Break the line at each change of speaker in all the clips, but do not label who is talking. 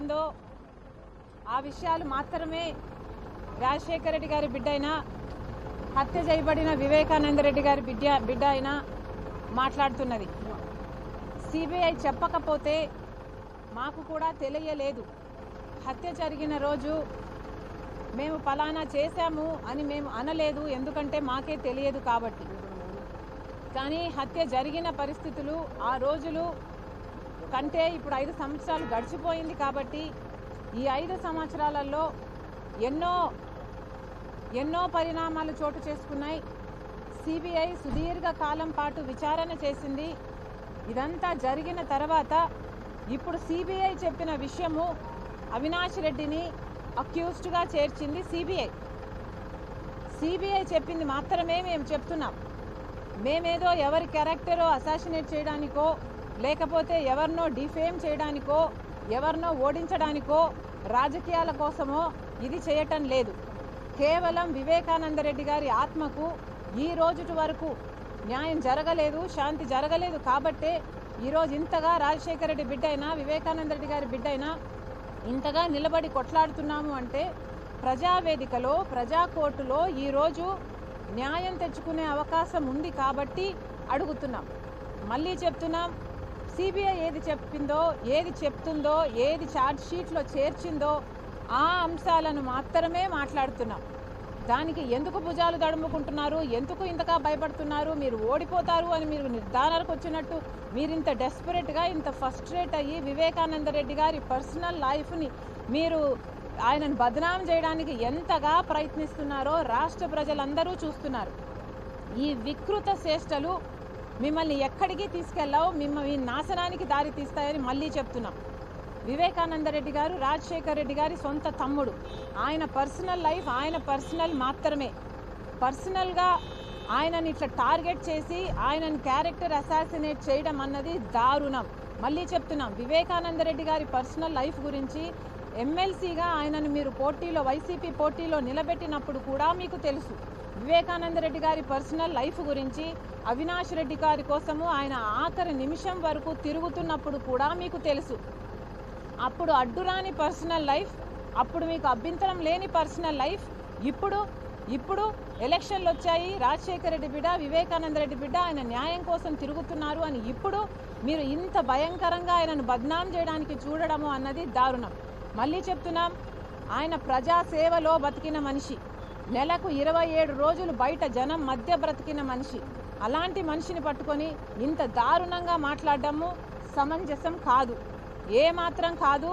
జరుగుతుందో ఆ విషయాలు మాత్రమే రాజశేఖర రెడ్డి గారి బిడ్డ అయినా హత్య చేయబడిన వివేకానంద రెడ్డి గారి బిడ్డ బిడ్డ అయినా మాట్లాడుతున్నది. సిబిఐ చెప్పకపోతే మాకు కూడా తెలియలేదు. హత్య జరిగిన రోజు మేము ఫలానా చేశాము అని మేము అనలేదు ఎందుకంటే మాకే తెలియదు కాబట్టి. కానీ హత్య జరిగిన పరిస్థితులు ఆ రోజులు కంటే ఇప్పుడు ఐదు సంవత్సరాలు గడిచిపోయింది కాబట్టి ఈ ఐదు సంవత్సరాలలో ఎన్నో ఎన్నో పరిణామాలు చోటు చేసుకున్నాయి. సిబిఐ సుదీర్ఘ కాలం పాటు విచారణ చేసింది. ఇదంతా జరిగిన తర్వాత ఇప్పుడు సిబిఐ చెప్పిన విషయము అవినాష్ రెడ్డిని అక్యూస్డ్గా చేర్చింది సిబిఐ. సిబిఐ చెప్పింది మాత్రమే మేము చెప్తున్నాం. మేమేదో ఎవరి క్యారెక్టరో అసాసినేట్ చేయడానికో లేకపోతే ఎవరినో డిఫేమ్ చేయడానికో ఎవరినో ఓడించడానికో రాజకీయాల కోసమో ఇది చేయటం లేదు. కేవలం వివేకానంద రెడ్డి గారి ఆత్మకు ఈ రోజుటి వరకు న్యాయం జరగలేదు శాంతి జరగలేదు కాబట్టే ఈరోజు ఇంతగా రాజశేఖర రెడ్డి బిడ్డ అయినా వివేకానంద రెడ్డి గారి బిడ్డ అయినా ఇంతగా నిలబడి కొట్లాడుతున్నాము అంటే ప్రజావేదికలో ప్రజా కోర్టులో ఈరోజు న్యాయం తెచ్చుకునే అవకాశం ఉంది కాబట్టి అడుగుతున్నాం. మళ్ళీ చెప్తున్నాం సిబిఐ ఏది చెప్పిందో ఏది చెప్తుందో ఏది ఛార్జ్ షీట్లో చేర్చిందో ఆ అంశాలను మాత్రమే మాట్లాడుతున్నాం. దానికి ఎందుకు భుజాలు దడుముకుంటున్నారు? ఎందుకు ఇంతగా భయపడుతున్నారు? మీరు ఓడిపోతారు అని మీరు నిర్ధారణకు వచ్చినట్టు మీరు ఇంత డెస్పరేట్గా ఇంత ఫస్ట్రేట్ అయ్యి వివేకానంద రెడ్డి గారి పర్సనల్ లైఫ్ని మీరు ఆయనను బదనాం చేయడానికి ఎంతగా ప్రయత్నిస్తున్నారో రాష్ట్ర ప్రజలందరూ చూస్తున్నారు. ఈ వికృత చేష్టలు మిమ్మల్ని ఎక్కడికి తీసుకెళ్ళావు? మిమ్మల్ని నాశనానికి దారి తీస్తాయని మళ్ళీ చెప్తున్నాం. వివేకానంద రెడ్డి గారు రాజశేఖర్ రెడ్డి గారి సొంత తమ్ముడు. ఆయన పర్సనల్ లైఫ్ ఆయన పర్సనల్ మాత్రమే. పర్సనల్గా ఆయనని ఇట్లా టార్గెట్ చేసి ఆయనని క్యారెక్టర్ అసాసినేట్ చేయడం అన్నది దారుణం. మళ్ళీ చెప్తున్నాం వివేకానంద రెడ్డి గారి పర్సనల్ లైఫ్ గురించి ఎమ్మెల్సీగా ఆయనను మీరు పోటీలో వైసీపీ పోటీలో నిలబెట్టినప్పుడు కూడా మీకు తెలుసు. వివేకానంద రెడ్డి గారి పర్సనల్ లైఫ్ గురించి అవినాష్ రెడ్డి గారి కోసము ఆయన ఆఖరి నిమిషం వరకు తిరుగుతున్నప్పుడు కూడా మీకు తెలుసు. అప్పుడు అడ్డురాని పర్సనల్ లైఫ్ అప్పుడు మీకు అభ్యంతరం లేని పర్సనల్ లైఫ్ ఇప్పుడు ఇప్పుడు ఎలక్షన్లు వచ్చాయి. రాజశేఖర రెడ్డి బిడ్డ వివేకానంద రెడ్డి బిడ్డ ఆయన న్యాయం కోసం తిరుగుతున్నారు అని ఇప్పుడు మీరు ఇంత భయంకరంగా ఆయనను బద్నాం చేయడానికి చూడడము అన్నది దారుణం. మళ్ళీ చెప్తున్నాం ఆయన ప్రజాసేవలో బతికిన మనిషి. నెలకు ఇరవై ఏడు రోజులు బయట జనం మధ్య బ్రతికిన మనిషి. అలాంటి మనిషిని పట్టుకొని ఇంత దారుణంగా మాట్లాడడము సమంజసం కాదు. ఏ మాత్రం కాదు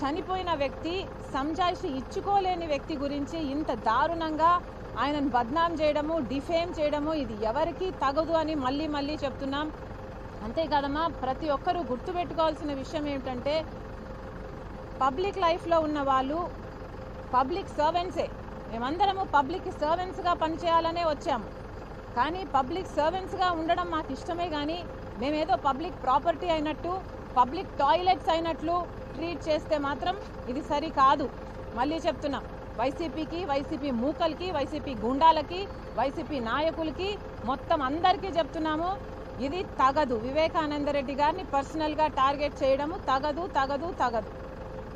చనిపోయిన వ్యక్తి సంజాయిషి ఇచ్చుకోలేని వ్యక్తి గురించి ఇంత దారుణంగా ఆయనను బద్నాం చేయడము డిఫేమ్ చేయడము ఇది ఎవరికి తగదు అని మళ్ళీ మళ్ళీ చెప్తున్నాం. అంతేకాదమ్మా ప్రతి ఒక్కరూ గుర్తుపెట్టుకోవాల్సిన విషయం ఏమిటంటే పబ్లిక్ లైఫ్లో ఉన్న వాళ్ళు పబ్లిక్ సర్వెంట్సే. మేమందరము పబ్లిక్ సర్వెంట్స్గా పనిచేయాలనే వచ్చాము. కానీ పబ్లిక్ సర్వెంట్స్గా ఉండడం మాకు ఇష్టమే కానీ మేమేదో పబ్లిక్ ప్రాపర్టీ అయినట్టు పబ్లిక్ టాయిలెట్స్ అయినట్లు ట్రీట్ చేస్తే మాత్రం ఇది సరి కాదు. మళ్ళీ చెప్తున్నాం వైసీపీకి వైసీపీ మూకలకి వైసీపీ గుండాలకి వైసీపీ నాయకులకి మొత్తం అందరికీ చెప్తున్నాము ఇది తగదు. వివేకానంద రెడ్డి గారిని పర్సనల్గా టార్గెట్ చేయడము తగదు తగదు తగదు.